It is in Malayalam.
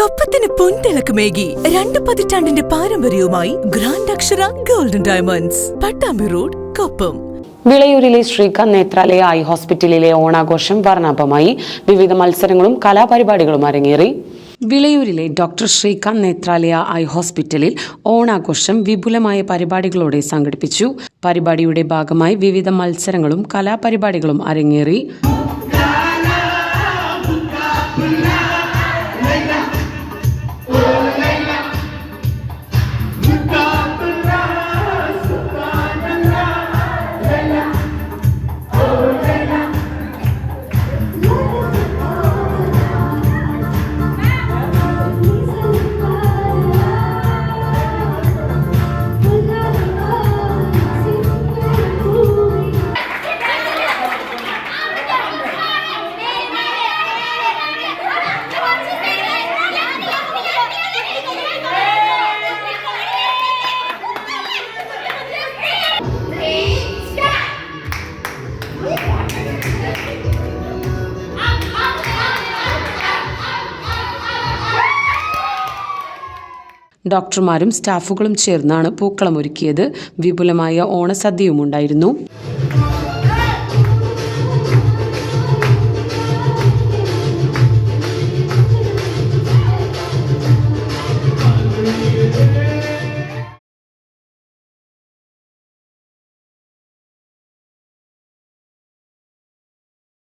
കൊപ്പത്തിന് പൊൻതിളക്കമേകി രണ്ട് പതിറ്റാണ്ടിന്റെ പാരമ്പര്യവുമായി grand Akshara golden diamonds Pattambi road Koppam. വിളയൂരിലെ Srikanth Nethralaya eye ഹോസ്പിറ്റലിലെ ഓണാഘോഷം വർണാഭമായി. വിവിധ മത്സരങ്ങളും കലാപരിപാടികളും അരങ്ങേറി. വിളയൂരിലെ ഡോക്ടർ ശ്രീകാന്ത് നേത്രാലയ ഐ ഹോസ്പിറ്റലിൽ ഓണാഘോഷം വിപുലമായ പരിപാടികളോടെ സംഘടിപ്പിച്ചു. പരിപാടിയുടെ ഭാഗമായി വിവിധ മത്സരങ്ങളും കലാപരിപാടികളും അരങ്ങേറി. ഡോക്ടർമാരും സ്റ്റാഫുകളും ചേർന്നാണ് പൂക്കളം ഒരുക്കിയത്. വിപുലമായ ഓണസദ്യയും ഉണ്ടായിരുന്നു. Thank